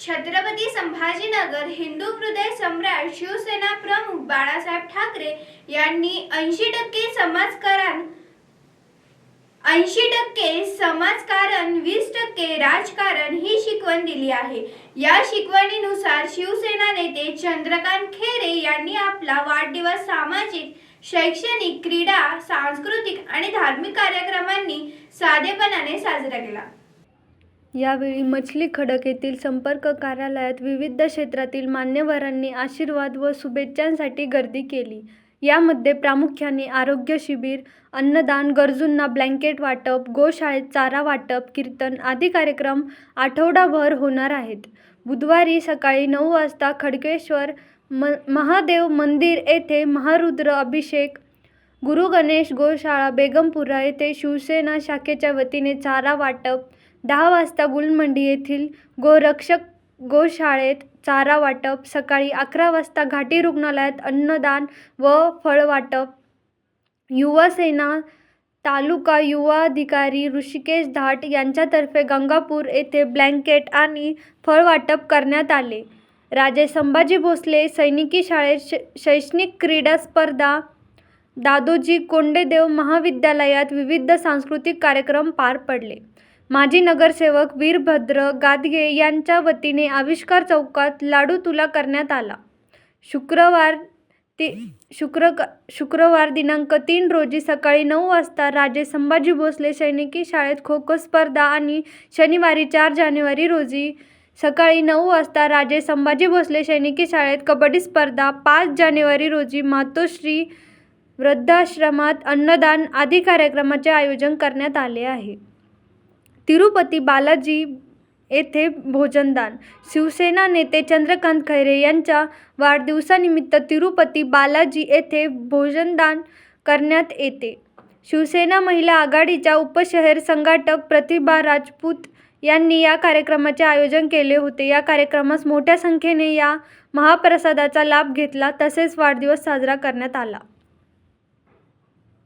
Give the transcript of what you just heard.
छत्रपती संभाजीनगर हिंदू हृदय सम्राट शिवसेना प्रमुख बाळासाहेब ठाकरे यांनी ऐंशी टक्के समाजकारण ऐंशी टक्के समाजकारण वीस टक्के राजकारण ही शिकवण दिली आहे. या शिकवणीनुसार शिवसेना नेते चंद्रकांत खेरे यांनी आपला वाढदिवस सामाजिक शैक्षणिक क्रीडा सांस्कृतिक आणि धार्मिक कार्यक्रमांनी साधेपणाने साजरा केला. यावेळी मछली खडक येथील संपर्क कार्यालयात विविध क्षेत्रातील मान्यवरांनी आशीर्वाद व शुभेच्छांसाठी गर्दी केली. यामध्ये प्रामुख्याने आरोग्य शिबिर अन्नदान गरजूंना ब्लँकेट वाटप गोशाळेत चारा वाटप कीर्तन आदी कार्यक्रम आठवडाभर होणार आहेत. बुधवारी सकाळी नऊ वाजता खडकेश्वर म महादेव मंदिर येथे महारुद्र अभिषेक गुरु गणेश गोशाळा बेगमपुरा येथे शिवसेना शाखेच्या वतीने चारा वाटप दहा वाजता गुलमंडी येथील गोरक्षक गोशाळेत चारा वाटप सकाळी अकरा वाजता घाटी रुग्णालयात अन्नदान व फळवाटप युवासेना तालुका युवा अधिकारी ऋषिकेश धाट यांच्यातर्फे गंगापूर येथे ब्लँकेट आणि फळवाटप करण्यात आले. राजे संभाजी भोसले सैनिकी शाळेत शै शैक्षणिक क्रीडा स्पर्धा दादोजी कोंडेदेव महाविद्यालयात विविध सांस्कृतिक कार्यक्रम पार पडले. माजी नगरसेवक वीरभद्र गादगे यांच्या वतीने आविष्कार चौकात लाडू तुला करण्यात आला. शुक्रवार ती शुक्र शुक्रवार दिनांक तीन रोजी सकाळी नऊ वाजता राजे संभाजी भोसले सैनिकी शाळेत खो खो स्पर्धा आणि शनिवारी चार जानेवारी रोजी सकाळी नऊ वाजता राजे संभाजी भोसले सैनिकी शाळेत कबड्डी स्पर्धा पाच जानेवारी रोजी मातोश्री वृद्धाश्रमात अन्नदान आदी कार्यक्रमाचे आयोजन करण्यात आले आहे. तिरुपती बालाजी येथे भोजनदान. शिवसेना नेते चंद्रकांत खैरे यांच्या वाढदिवसानिमित्त तिरुपती बालाजी येथे भोजनदान करण्यात येते. शिवसेना महिला आघाडीच्या उपशहर संघाटक प्रतिभा राजपूत यांनी या कार्यक्रमाचे आयोजन केले होते. या कार्यक्रमास मोठ्या संख्येने या महाप्रसादाचा लाभ घेतला. तसेच वाढदिवस साजरा करण्यात आला.